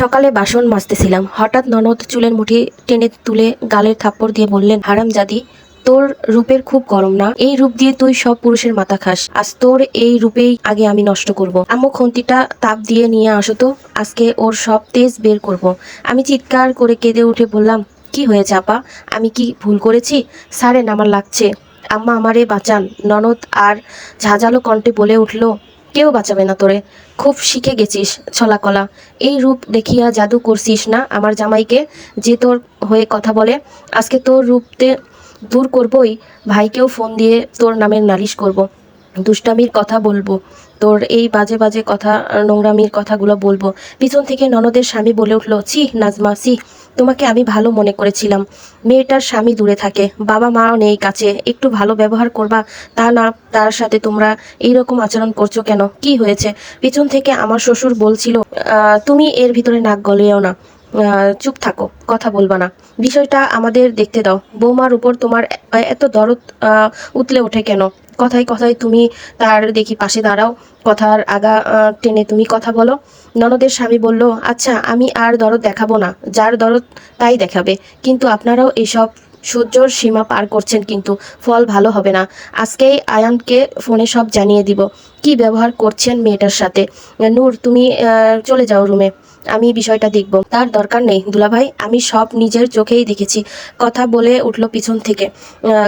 সকালে বাসন মাজতেছিলাম। হঠাৎ ননদ চুলের মুঠি টেনে তুলে গালের থাপ্পড় দিয়ে বললেন হারাম জাদি তোর রূপের খুব গরম না? এই রূপ দিয়ে তুই সব পুরুষের মাথা খাস। আজ তোর এই রূপেই আগে আমি নষ্ট করব। আম্মু খন্তিটা তাপ দিয়ে নিয়ে আসো তো, আজকে ওর সব তেজ বের করব। আমি চিৎকার করে কেঁদে উঠে বললাম, কি হয়েছে আপা? আমি কি ভুল করেছি? সারেন, আমার লাগছে। আম্মা আমারে বাঁচান। ননদ আর ঝাঁঝালো কণ্ঠে বলে উঠল কেউ বাঁচাবে না তোরে। খুব শিখে গেছিস, ছলাকলা। এই রূপ দেখিয়া জাদু করছিস না আমার জামাইকে, যে তোর হয়ে কথা বলে। আজকে তোর রূপতে দূর করবই, ভাইকেও ফোন দিয়ে তোর নামের নালিশ করব। দুষ্টামির কথা বলব, তোর এই বাজে বাজে কথা, নোংরামির কথাগুলো বলব। পিছন থেকে ননদের স্বামী বলে উঠল ছি নাজমা সি তোমাকে আমি ভালো মনে করেছিলাম। মেয়েটার স্বামী দূরে থাকে বাবা মাও নেই কাছে। একটু ভালো ব্যবহার করবা তা না তার সাথে তোমরা এইরকম আচরণ করছ কেন? কি হয়েছে? পিছন থেকে আমার শ্বশুর বলছিল "আহ, তুমি এর ভিতরে নাক গলিয়েও না। চুপ থাকো, কথা বলবা না। বিষয়টা আমাদের দেখতে দাও। বৌমার উপর তোমার এত দরদ উতলে ওঠে কেন? কথায় কথায় তুমি তার দেখি পাশে দাঁড়াও। কথার আগা টেনে তুমি কথা বলো। ননদের স্বামী বলল আচ্ছা আমি আর দরদ দেখাবো না। যার দরদ তাই দেখাবে। কিন্তু আপনারাও এসব সূর্যর সীমা পার করছেন কিন্তু। ফল ভালো হবে না। আজকেই আয়ানকে ফোনে সব জানিয়ে দিব। কি ব্যবহার করছেন মেয়েটার সাথে? নূর, তুমি চলে যাও রুমে। আমি বিষয়টা দেখব। তার দরকার নেই, দুলাভাই। আমি সব নিজের চোখেই দেখেছি। কথা বলে উঠল পিছন থেকে।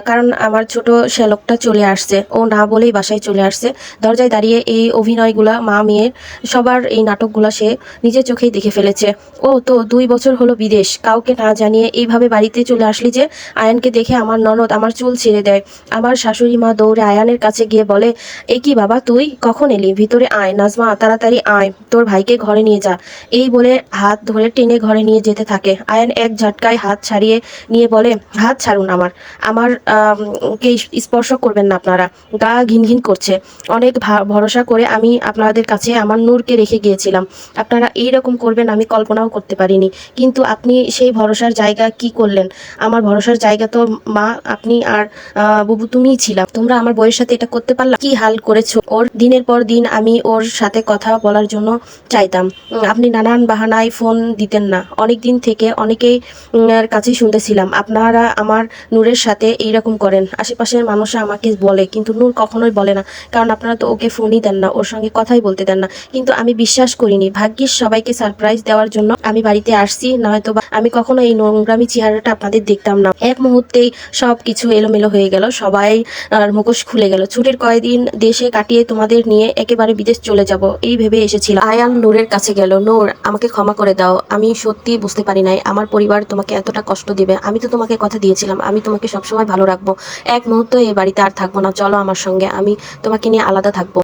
কারণ আমার ছোট শ্যালকটা চলে আসছে। ও না বলেই বাসায় চলে আসছে। দরজায় দাঁড়িয়ে এই অভিনয়গুলা মা মেয়ের, সবার এই নাটকগুলা সে নিজের চোখেই দেখে ফেলেছে। ও তো দুই বছর হলো বিদেশ। কাউকে না জানিয়ে এইভাবে বাড়িতে চলে আসলি যে আয়ানকে দেখে আমার ননদ আমার চুল ছেড়ে দেয়। আমার শাশুড়ি মা দৌড়ে আয়ানের কাছে গিয়ে বলে, এ কি বাবা, তুই? কখন এলি? ভিতরে আয় নাজমা তাড়াতাড়ি আয়। তোর ভাইকে ঘরে নিয়ে যা। এই বলে হাত ধরে টেনে ঘরে নিয়ে যেতে থাকে। আয়ান এক ঝটকায় হাত ছাড়িয়ে নিয়ে বলে হাত ছাড়ুন আমার। আমার আম, কে স্পর্শ করবেন না আপনারা। গা ঘিন ঘিন করছে। অনেক ভরসা করে আমি আপনাদের কাছে আমার নূরকে রেখে গিয়েছিলাম। আপনারা এই রকম করবেন আমি কল্পনাও করতে পারিনি। কিন্তু আপনি সেই ভরসার জায়গা কি করলেন? আমার ভরসার জায়গা তো মা আপনি আর বুবু তুমিই ছিলাম। তোমরা আমার বইয়ের সাথে এটা করতে পারলাম কি হাল করেছ? ওর দিনের পর দিন আমি ওর সাথে কথা বলার জন্য চাইতাম। আপনি নানান বাহানায় ফোন দিতেন না। অনেক দিন থেকে অনেকেই কাছেই শুনতেছিলাম। আপনারা আমার নূরের সাথে এইরকম করেন। আশেপাশের মানুষরা আমাকে বলে কিন্তু নূর কখনোই বলে না। কারণ আপনারা তো ওকে ফোনই দেন না ওর সঙ্গে কথাই বলতে দেন না। কিন্তু আমি বিশ্বাস করিনি। ভাগ্যিস সবাইকে সারপ্রাইজ দেওয়ার জন্য আমি বাড়িতে আসছি নয়তো বা আমি কখনো এই নোংরামি চেহারাটা আপনাদের দেখতাম না। এক মুহূর্তেই সব কিছু এলোমেলো হয়ে গেল। সবাই আর মুখোশ খুলে গেল। ছুটির কয়েকদিন দেশে কাটিয়ে তোমাদের নিয়ে একেবারে বিদেশ চলে যাব, এই ভেবে এসেছিলাম। আয়ান নূরের কাছে গেল, নূর, আমাকে ক্ষমা করে দাও। আমি সত্যি বুঝতে পারি নাই, আমার পরিবার তোমাকে এতটা কষ্ট দিবে। আমি তো তোমাকে কথা দিয়েছিলাম, আমি তোমাকে সবসময় ভালো রাখব। এক মুহূর্ত এই বাড়িতে আর থাকব না, চলো আমার সঙ্গে, আমি তোমাকে নিয়ে আলাদা থাকব।